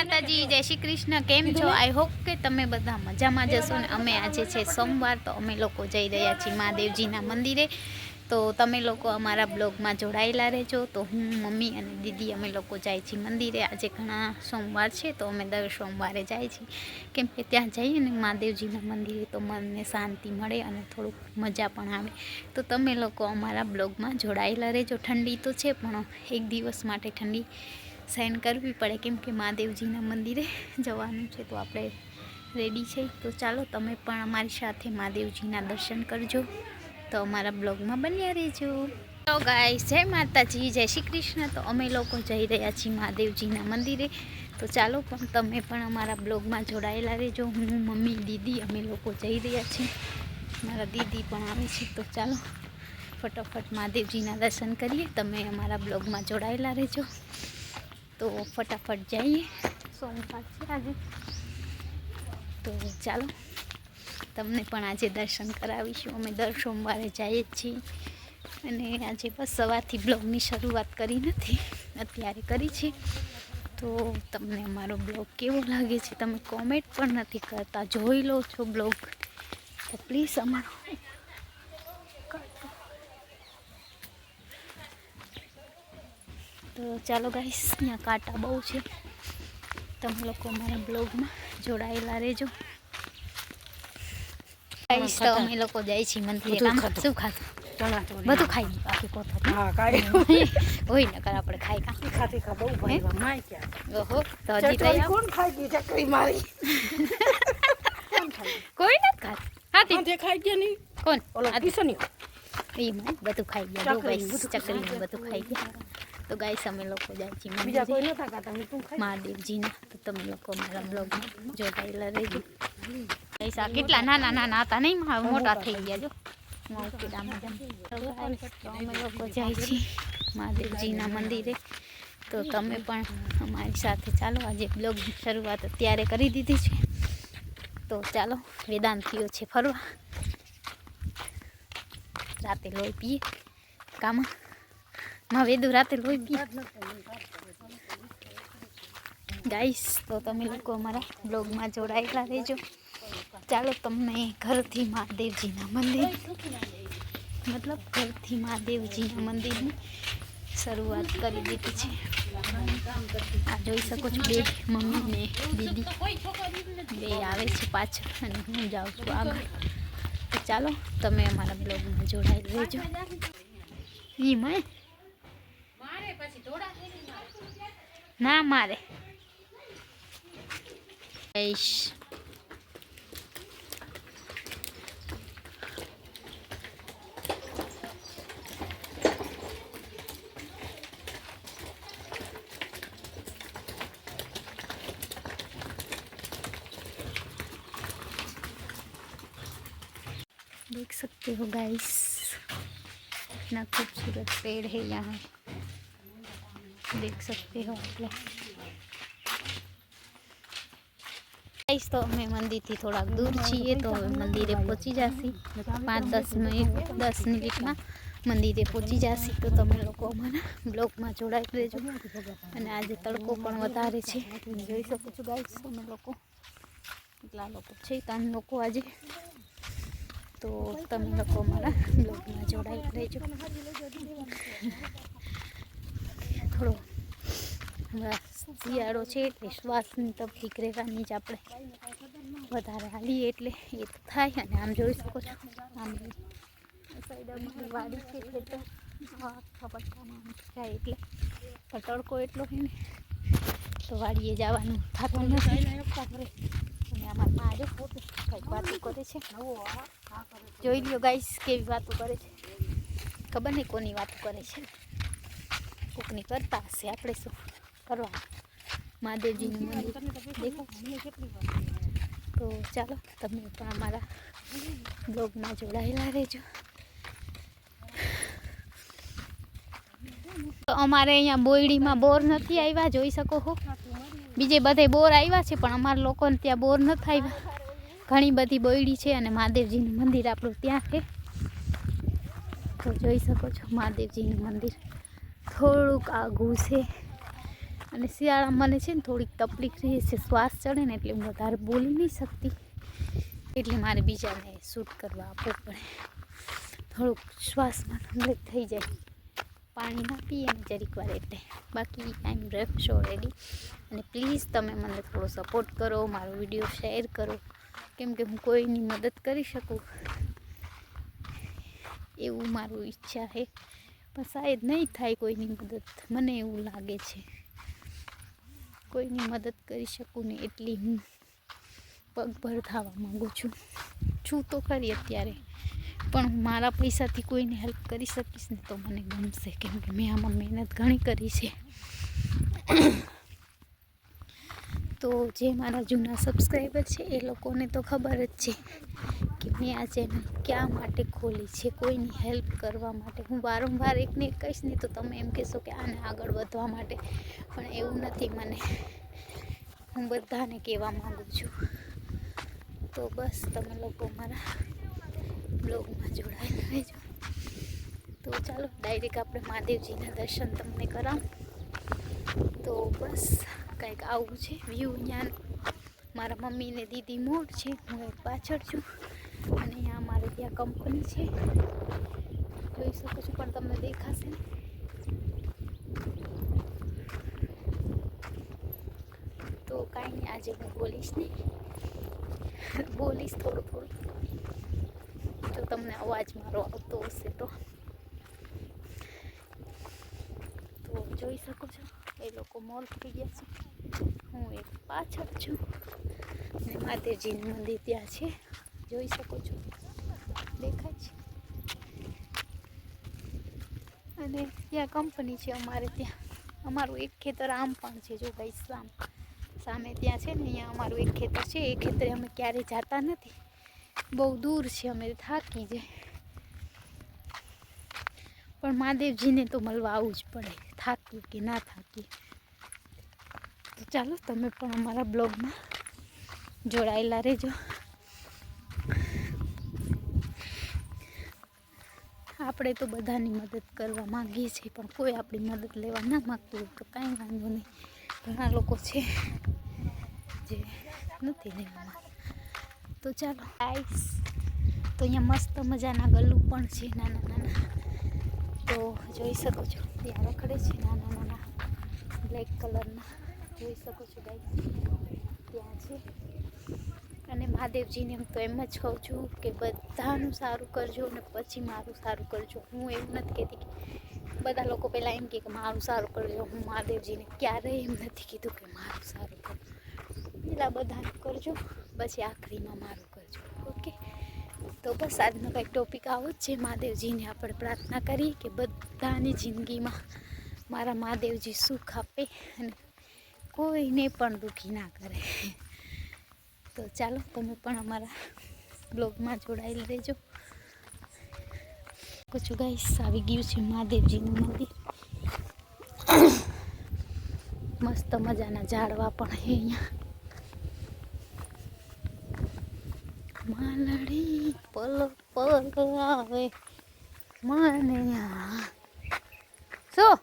માતાજી જય શ્રી કૃષ્ણ. કેમ છો? આઈ હોપ કે તમે બધા મજામાં જશો ને. અમે આજે છે સોમવાર તો અમે લોકો જઈ રહ્યા છીએ મહાદેવજીના મંદિરે. તો તમે લોકો અમારા બ્લોગમાં જોડાયેલા રહેજો. તો હું મમ્મી અને દીદી અમે લોકો જાય છીએ મંદિરે. આજે ઘણા સોમવાર છે તો અમે દર સોમવારે જાય છીએ. કેમ કે ત્યાં જઈએ ને મહાદેવજીના મંદિરે તો મનને શાંતિ મળે અને થોડુંક મજા પણ આવે. તો તમે લોકો અમારા બ્લોગમાં જોડાયેલા રહેજો. ઠંડી તો છે પણ એક દિવસ માટે ઠંડી સાઇન કરવી પડે, કેમ કે મહાદેવજીના મંદિરે જવાનું છે, તો આપણે રેડી છે. તો ચાલો તમે પણ અમારી સાથે મહાદેવજીના દર્શન કરજો. તો અમારા બ્લોગમાં બન્યા રહેજો. તો ગાય જય માતાજી, જય શ્રી કૃષ્ણ. તો અમે લોકો જઈ રહ્યા છીએ મહાદેવજીના મંદિરે. તો ચાલો પણ તમે પણ અમારા બ્લોગમાં જોડાયેલા રહેજો. હું, મમ્મી, દીદી, અમે લોકો જઈ રહ્યા છીએ. મારા દીદી પણ આવે છે. તો ચાલો ફટાફટ મહાદેવજીના દર્શન કરીએ. તમે અમારા બ્લોગમાં જોડાયેલા રહેજો. તો ફટાફટ જઈએ. સોમવાર છે આજે તો ચાલો તમને પણ આજે દર્શન કરાવીશું. અમે દર સોમવારે જઈએ જ છીએ. અને આજે બસ સવારથી બ્લોગની શરૂઆત કરી નથી. અત્યારે કરી છે. તો તમને અમારો બ્લોગ કેવો લાગે છે? તમે કોમેન્ટ પણ નથી કરતા. જોઈ લો છો બ્લોગ. તો પ્લીઝ અમારો તો ચાલો ગાઈસ ત્યાં કાંટા બહુ છે. તમે લોકો મારા બ્લોગમાં જોડાયેલા રહેજો. ગાઈસ તો અમે લોકો જાય છીએ મંદિરે. કામ શું ખાધું? બધું ખાઈ બાકી કોતા હા કાંઈ હોય નકર આપણે ખાઈ કા? તીખા તીખા બહુ ભાઈ માય ક્યાં? ઓહો તો હજી તો કોણ ખાઈ ગઈ? ચકરી મારી. કોઈ નથી ખાતું. હાથી. તે ખાઈ ગયા નહીં. કોણ? ઓલો હાથી. કિશોની ઈ બધું ખાઈ ગયા. ચકરી, બધું ખાઈ ગયા. તો ગાઈસ અમે લોકો જાય છીએ મહાદેવજીના તો તમે લોકો મારા બ્લોગમાં જોડાયેલા રહેજો. ગાઈસ આ કેટલા નાના નાના હતા નહીં મોટા થઈ ગયા જો. અમે લોકો જાય છીએ મહાદેવજીના મંદિરે. તો તમે પણ અમારી સાથે ચાલો. આજે બ્લોગની શરૂઆત અત્યારે કરી દીધી છે. તો ચાલો વેદાંતિઓ છે ફરવા. રાતે લોહી પીએ. કામાં માં વેદુ રાતે લોહી પીએ ગાઈસ તો તમે લોકો અમારા બ્લોગમાં જોડાયેલા રહેજો ચાલો તમને ઘરથી મહાદેવજીના મંદિર મતલબ ઘરથી મહાદેવજીના મંદિરની શરૂઆત કરી દીધી છે આ જોઈ શકો છો બે મમ્મી ને દીદી બે આવે છે પાછળ અને હું જાઉં છું આગળ તો ચાલો તમે અમારા બ્લોગમાં જોડાયેલા રહેજો ઈ મેં ના મારે કહીશ देख सकते हो गाइस इतना खूबसूरत पेड़ है यहाँ देख सकते हो आप लोग ગાઈસ તો અમે મંદિરથી થોડાક દૂર છીએ તો હવે મંદિરે પહોંચી જશી પાંચ દસ મિનિટ દસ મિનિટમાં મંદિરે પહોંચી જશી તો તમે લોકો અમારા બ્લોગમાં જોડાઈ રહેજો અને આજે તડકો પણ વધારે છે જોઈ શકો છો ગાઈસ અમે લોકો કેટલા લોકો છે ત્રણ લોકો આજે તો તમે લોકો અમારા બ્લોગમાં જોડાઈ રહેજો થોડો હમણાં શિયાળો છે એટલે શ્વાસની તકલીફ રહેવાની જ આપણે વધારે હાલીએ એટલે એ તો થાય અને આમ જોઈ શકો છો. આમ વાડી છે પટ્ટામાં આમ જાય એટલે તડકો એટલો હોય ને તો વાડીએ જવાનું થતું નથી. અને આમાં મારે જો કંઈક વાતો કરે છે. જોઈ લ્યો ગાઈસ કેવી વાતો કરે છે. ખબર નહીં કોની વાતો કરે છે. કોકની કરતા હશે. આપણે શું કરવા મહાદેવજીનું મંદિર. દેખો. તો ચાલો તમે પણ અમારા બ્લોગમાં જોડાયેલા રહેજો. અમારે અહીંયા બોયડીમાં બોર નથી આવ્યા જોઈ શકો હો. બીજે બધે બોર આવ્યા છે પણ અમારા લોકોને ત્યાં બોર નથી આવ્યા. ઘણી બધી બોયડી છે અને મહાદેવજીનું મંદિર આપણું ત્યાં છે. તો જોઈ શકો છો મહાદેવજીનું મંદિર. થોડુંક આઘું છે. અને શિયાળામાં મને છે ને થોડીક તકલીફ રહે છે, શ્વાસ ચડે ને એટલે હું વધારે બોલી નહીં શકતી. એટલે મારે બીજાને શૂટ કરવા આપવું પડે. થોડુંક શ્વાસમાં તકલીફ થઈ જાય. પાણી ના પીએ ને જરીક વાર એટલે. બાકી આઈ એમ રેફ રેડી અને પ્લીઝ તમે મને થોડો સપોર્ટ કરો, મારો વીડિયો શેર કરો. કેમ કે હું કોઈની મદદ કરી શકું? એવું મારું ઈચ્છા છે. પણ શાયદ નહીં થાય કોઈની મદદ. મને એવું લાગે છે. કોઈની મદદ કરી શકું ને એટલી હું પગભર થવા માગું છું. છું તો ખરી અત્યારે, પણ હું મારા પૈસાથી કોઈને હેલ્પ કરી શકીશ ને તો મને ગમશે. કેમ કે મેં આમાં મહેનત ઘણી કરી છે. તો જે મારા જૂના સબસ્ક્રાઈબર છે, એ લોકોને તો ખબર જ છે કે મેં આ ચેનલ ક્યાં માટે ખોલી છે, કોઈની હેલ્પ કરવા માટે. હું વારંવાર એકને એક કહીશ, નહીં તો તમે એમ કહેશો કે આને આગળ વધવા માટે. પણ એવું નથી મને. હું બધાને કહેવા માગું છું. તો બસ, તમે લોકો મારા બ્લોગમાં જોડાયેલા રહેજો. તો ચાલો ડાયરેક્ટ આપણે મહાદેવજીના દર્શન તમને કરાવું. તો બસ. કંઈક આવું છે. વ્યૂ અહીંયા મારા મમ્મી ને દીદી મોડ છે. હું પાછળ છું. અને અહીંયા મારે ત્યાં કંપની છે. જોઈ શકું છું, પણ તમને દેખાશે તો કાંઈ નહીં, આજે હું બોલીશ નહીં. બોલીશ થોડું થોડું. જો તમને અવાજ મારો આવતો હશે તો. તો જોઈ શકો છો, એ લોકો મોલ થઈ ગયા છે. હું એક પાછળ છું. અને માતાજીનું મંદિર ત્યાં છે. જોઈ શકો છો. દેખાય છે. અને ત્યાં કંપની છે અમારે ત્યાં. અમારું એક ખેતર આમ પણ છે, જો ભાઈ, સામ. સામે ત્યાં છે ને, અહીંયા અમારું એક ખેતર છે. એ ખેતરે અમે ક્યારેય જતા નથી. બહુ દૂર છે, અમે થાકી જાય. પણ મહાદેવજીને તો મળવા આવવું જ પડે. થાકીએ કે ના થાકીએ. તો ચાલો તમે પણ અમારા બ્લોગમાં જોડાયેલા રહેજો. આપણે તો બધાની મદદ કરવા માંગીએ છીએ, પણ કોઈ આપણી મદદ લેવા ના માગતું હોય તો કાંઈ વાંધો નહીં. ઘણા લોકો છે જે નથી લેવા તો ચાલો આઈસ તો અહીંયા મસ્ત મજાના ગલ્લું પણ છે, નાના નાના. તો જોઈ શકો છો, ત્યાં રખડે છે નાના નાના બ્લેક કલરના જોઈ શકો છો ગાઈ ત્યાં છે. અને મહાદેવજીને હું તો એમ જ કહું છું કે બધાનું સારું કરજો અને પછી મારું સારું કરજો. હું એવું નથી કહેતી કે બધા લોકો પહેલાં એમ કહે કે મારું સારું કરજો. હું મહાદેવજીને ક્યારેય એમ નથી કીધું કે મારું સારું કરજો પહેલાં બધાનું કરજો, પછી આખરીમાં મારું કરજો. ઓકે તો બસ આજનો કંઈક ટોપિક આવો જ છે. મહાદેવજીને આપણે પ્રાર્થના કરીએ કે બધાની જિંદગીમાં મારા મહાદેવજી સુખ આપે અને કોઈને પણ દુઃખી ના કરે. તો ચાલો, તમે પણ અમારા બ્લોગમાં જોડાયેલ રહેજો. કચું ગાઈસ આવી ગયું છે મહાદેવજીનું મંદિર. મસ્ત મજાના ઝાડવા પણ છે અહીંયા. માલડી પલ પલ આવે. મને. શું?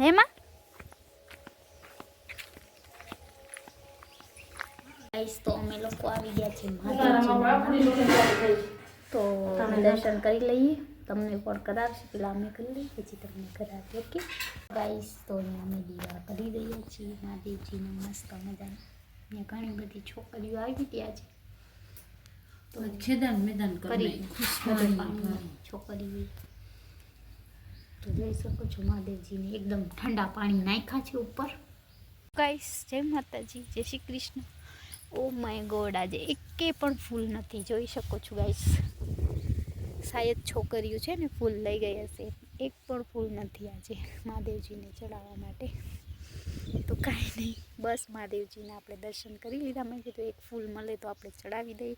હેમાં? ગાઈસ તો અમે લોકો આવી ગયા છે તો અમે દર્શન કરી લઈએ. તમને પણ કરાવશે. પેલા અમે કરી લઈએ પછી તમને કરાવીએ ઓકે? ગાઈસ તો અમે દીવા કરી રહ્યા છીએ. મહાદેવજીને મસ્ત મજાની. ત્યાં ઘણી બધી છોકરીઓ આવી ત્યાં છે. તો છેદન મેદાન કરી કરી છોકરીઓ તો જોઈ શકો છો મહાદેવજીને એકદમ ઠંડા પાણી નાખ્યા છે ઉપર. ગાઈસ જય માતાજી. જય Shri Krishna. Oh my god આજે એકે પણ ફૂલ નથી. જોઈ શકો છો ગાઈસ શાયદ છોકરીઓ છે ને ફૂલ લઈ ગઈ હશે. એક પણ ફૂલ નથી આજે મહાદેવજીને ચડાવવા માટે. તો કાંઈ નહીં, બસ મહાદેવજીને આપણે દર્શન કરી લીધા. મેં કીધું એક ફૂલ મળે તો આપણે ચડાવી દઈએ.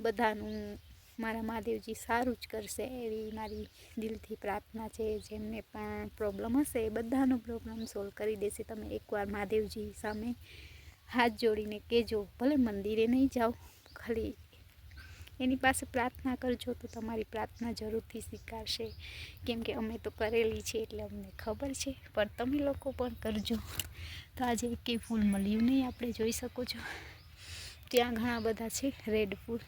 બધાનું મારા મહાદેવજી સારું જ કરશે એવી મારી દિલથી પ્રાર્થના છે. જેમને પણ પ્રોબ્લેમ હશે એ બધાનો પ્રોબ્લેમ સોલ્વ કરી દેશે. તમે એકવાર મહાદેવજી સામે હાથ જોડીને કહેજો, ભલે મંદિરે નહીં જાઓ, ખાલી એની પાસે પ્રાર્થના કરજો તો તમારી પ્રાર્થના જરૂરથી સ્વીકારશે. કેમ કે અમે તો કરેલી છે એટલે અમને ખબર છે, પણ તમે લોકો પણ કરજો. તો આજે કે ફૂલ મળ્યું નહીં, આપણે જોઈ શકો છો. ત્યાં ઘણા બધા છે, રેડ ફૂલ.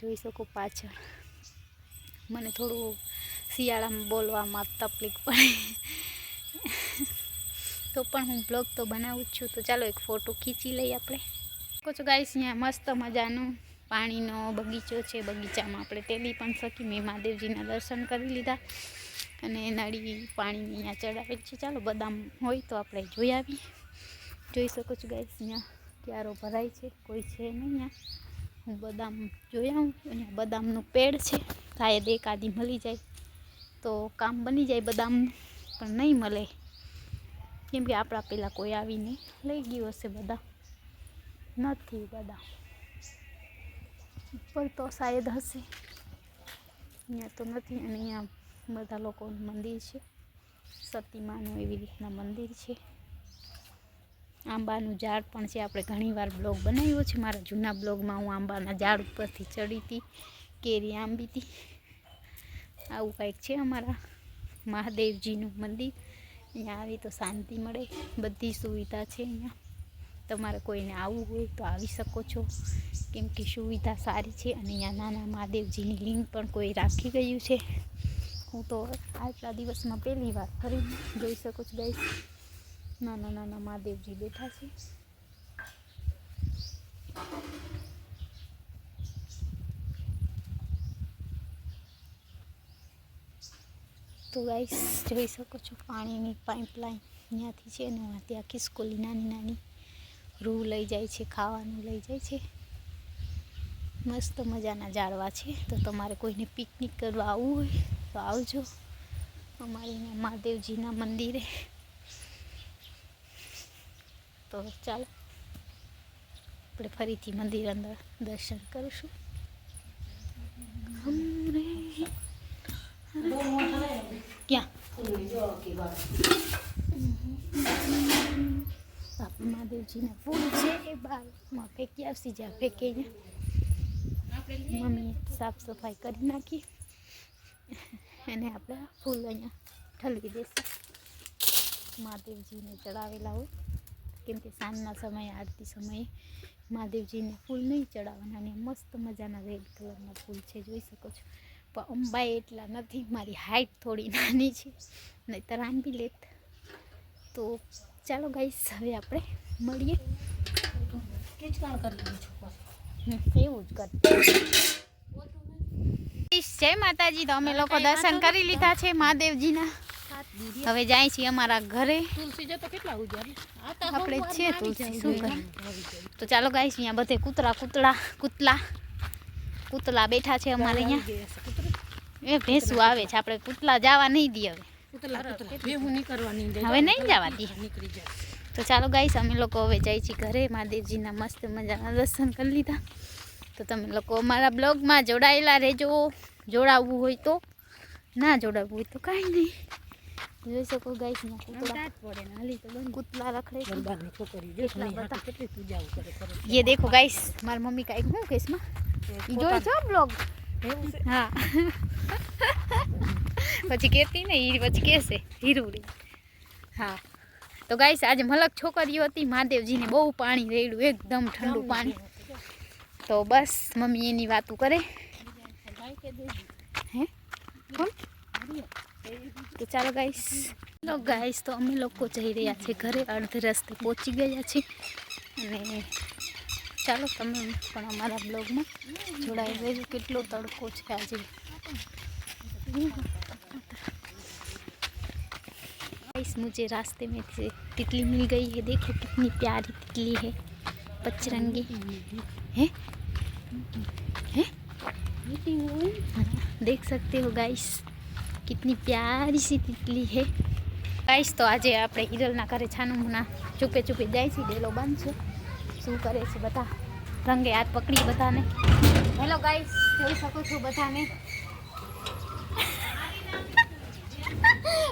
જોઈ શકો પાછળ. મને થોડું શિયાળામાં બોલવામાં તકલીફ પડે. તો પણ હું બ્લોગ તો બનાવું છું. તો ચાલો એક ફોટો ખીચી લઈએ આપણે. કહું છું ગાઈસ અહીંયા મસ્ત મજાનું પાણીનો બગીચો છે. બગીચામાં આપણે તેલી પણ શકી મેં મહાદેવજીના દર્શન કરી લીધા અને નળી પાણીની અહીંયા ચડાવે છે. ચાલો બદામ હોય તો આપણે જોઈ આવી જોઈ શકો છો ગાઈસ અહીંયા ક્યારો ભરાય છે, કોઈ છે નહીં અહીંયા. હું બદામ જોઈ આવું. અહીંયા બદામનું પેડ છે. શાયદ એકાદી મળી જાય તો કામ બની જાય. બદામનું પણ નહીં મળે. કેમ કે આપણા પહેલાં કોઈ આવીને લઈ ગયું હશે બધા. નથી બધા. ઉપર તો શાયદ હશે. અહીંયા તો નથી અને અહીંયા બધા લોકોનું મંદિર છે. સતીમાનું એવી રીતના મંદિર છે. આંબાનું ઝાડ પણ છે. આપણે ઘણીવાર બ્લોગ બનાવ્યો છે. મારા જૂના બ્લોગમાં હું આંબાના ઝાડ ઉપરથી ચડી હતી, કેરી આંબી હતી. આવું કંઈક છે અમારા મહાદેવજીનું મંદિર. અહીંયા આવી તો શાંતિ મળે. બધી સુવિધા છે અહીંયા. તમારે કોઈને આવવું હોય તો આવી શકો છો. કેમ કે સુવિધા સારી છે અને અહીંયા નાના મહાદેવજીની લિંક પણ કોઈ રાખી ગયું છે. હું તો આટલા દિવસમાં પહેલી વાર ફરી જોઈ શકું છું ગઈ નાના નાના મહાદેવજી બેઠા છે. તો ગાઈસ, જોઈ શકો છો, પાણીની પાઇપલાઇન અહીંયાથી છે ને ત્યાંથી આખી સ્કૂલની નાની નાની રૂ લઈ જાય છે, ખાવાનું લઈ જાય છે. મસ્ત મજાના ઝાડવા છે, તો તમારે કોઈને પિકનિક કરવા આવવું હોય તો આવજો. અમારે મહાદેવજીના મંદિરે. તો ચાલો, આપણે ફરીથી મંદિર અંદર દર્શન કરીશું. હમરે ક્યાં? મહાદેવજીને ફૂલ છે એ બારમાં ફેંકી આવશે જ્યાં ફેંકીને મમ્મી સાફ સફાઈ કરી નાખી. અને આપણે ફૂલ અહીંયા ઠલવી દેશે. મહાદેવજીને ચડાવેલા હોય. કેમ કે સાંજના સમયે, આરતી સમયે મહાદેવજીને ફૂલ નહીં ચડાવવાના. અને મસ્ત મજાના રેડ કલરના ફૂલ છે, જોઈ શકો છો. પણ અંબાઈ એટલા નથી મારી હાઈટ થોડી નાની છે નહીંતર આંબી લેત. તો ચાલો ગાઈસ હવે આપણે મળીએ. એવું જ કરતા જય માતાજી તો અમે લોકો દર્શન કરી લીધા છે મહાદેવજીના. હવે જાય છીએ અમારા ઘરે. તો આપણે છે તુલસી શું કરે તો ચાલો ગાઈશ અહીંયા બધે કૂતરા કૂતળા કૂતલા કૂતલા બેઠા છે અમારે અહીંયા. એ ભેંસું આવે છે આપણે પૂતલા જવા નહીં દે હવે. હવે નહીં જવા દઈએ. તો ચાલો ગાઈશ અમે લોકો હવે જાય છીએ ઘરે. મહાદેવજીના મસ્ત મજાના દર્શન કરી લીધા. તો તમે લોકો અમારા બ્લોગમાં જોડાયેલા રહેજો. જોડાવવું હોય તો. ના જોડાવવું હોય તો કાંઈ નહીં. જોઈ શકો ગાઈસ ના રખડે ગરબાની દેખો ગાઈસ માર મમ્મી કાઈ હું કેસમાં? જોઈ જો બ્લોગ? હા. પછી કહેતી ને એ પછી કહેશે હીરુડી. હા. તો ગાઈસ આજે મલક છોકરીઓ હતી મહાદેવજીને બહુ પાણી રેડ્યું એકદમ ઠંડુ પાણી. તો બસ મમ્મી એની વાતું કરે. હે? તો ચાલો ગાઈસ. ચાલો ગાઈસ તો અમે લોકો જઈ રહ્યા છે ઘરે અડધે રસ્તે પહોંચી ગયા છે. અને ચાલો તમે પણ અમારા બ્લોગમાં જોડાઈ રહેજો. કેટલો તડકો છે આજે. गाइस मुझे रास्ते में से तितली मिल गई है देखो कितनी प्यारी तितली है पचरंगी है है हाँ, देख सकते हो गाइस कितनी प्यारी सी तितली है ગાઈસ તો આજે આપણે હિરલના ઘરે છાનું મુના ચૂપે ચૂપે જાય છે ડેલો બંધ છે શું કરે છે બધા રંગે હાથ પકડી બધાને હેલો ગાઈસ જોઈ શકો છો બધાને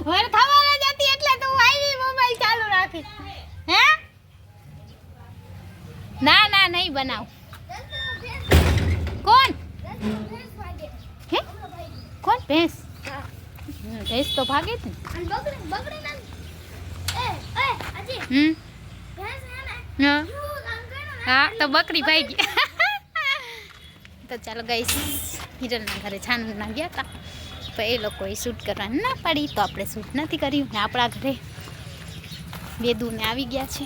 વર થવાના જતી એટલે તું આવી મોબાઈલ ચાલુ રાખી. હે? ના ના નહીં બનાવ. કોણ? હે? કોણ? ભેંસ. ભેંસ તો ભાગે હજી, હમ? છે હા. તો બકરી ભાઈ ગઈ. તો ચાલો ગઈ હિરલના ઘરે છાનના ગયા હતા તો એ લોકોએ શૂટ કરવાની ના પાડી. તો આપણે શૂટ નથી કર્યું ને આપણા ઘરે બેદુને આવી ગયા છે.